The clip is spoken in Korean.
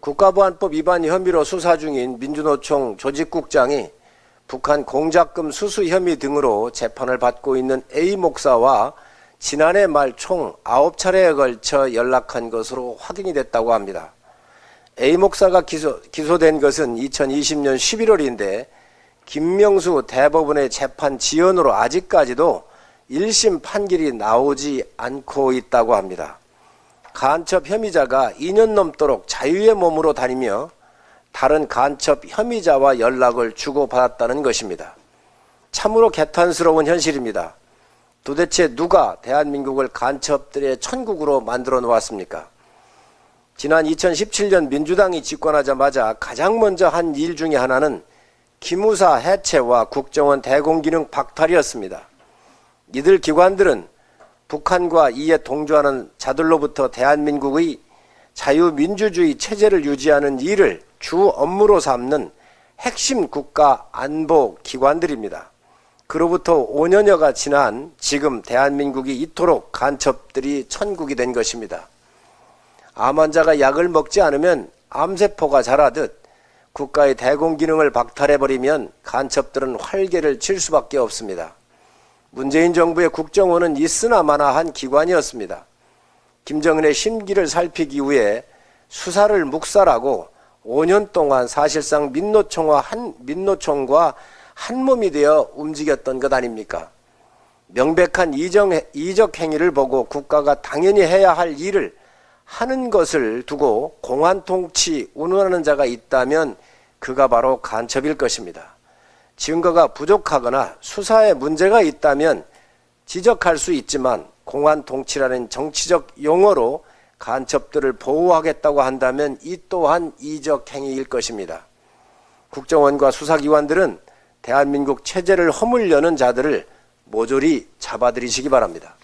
국가보안법 위반 혐의로 수사 중인 민주노총 조직국장이 북한 공작금 수수 혐의 등으로 재판을 받고 있는 A 목사와 지난해 말 총 9차례에 걸쳐 연락한 것으로 확인이 됐다고 합니다. A 목사가 기소, 기소된 것은 2020년 11월인데 김명수 대법원의 재판 지연으로 아직까지도 1심 판결이 나오지 않고 있다고 합니다. 간첩 혐의자가 2년 넘도록 자유의 몸으로 다니며 다른 간첩 혐의자와 연락을 주고받았다는 것입니다. 참으로 개탄스러운 현실입니다. 도대체 누가 대한민국을 간첩들의 천국으로 만들어 놓았습니까? 지난 2017년 민주당이 집권하자마자 가장 먼저 한 일 중에 하나는 기무사 해체와 국정원 대공기능 박탈이었습니다. 이들 기관들은 북한과 이에 동조하는 자들로부터 대한민국의 자유민주주의 체제를 유지하는 일을 주 업무로 삼는 핵심 국가 안보 기관들입니다. 그로부터 5년여가 지난 지금 대한민국이 이토록 간첩들이 천국이 된 것입니다. 암 환자가 약을 먹지 않으면 암세포가 자라듯 국가의 대공 기능을 박탈해버리면 간첩들은 활개를 칠 수밖에 없습니다. 문재인 정부의 국정원은 있으나 마나한 기관이었습니다. 김정은의 심기를 살피기 위해 수사를 묵살하고 5년 동안 사실상 민노총과 한 민노총과 한 몸이 되어 움직였던 것 아닙니까? 명백한 이정, 이적 행위를 보고 국가가 당연히 해야 할 일을 하는 것을 두고 공안 통치 운운하는 자가 있다면 그가 바로 간첩일 것입니다. 증거가 부족하거나 수사에 문제가 있다면 지적할 수 있지만 공안 통치라는 정치적 용어로 간첩들을 보호하겠다고 한다면 이 또한 이적 행위일 것입니다. 국정원과 수사기관들은 대한민국 체제를 허물려는 자들을 모조리 잡아들이시기 바랍니다.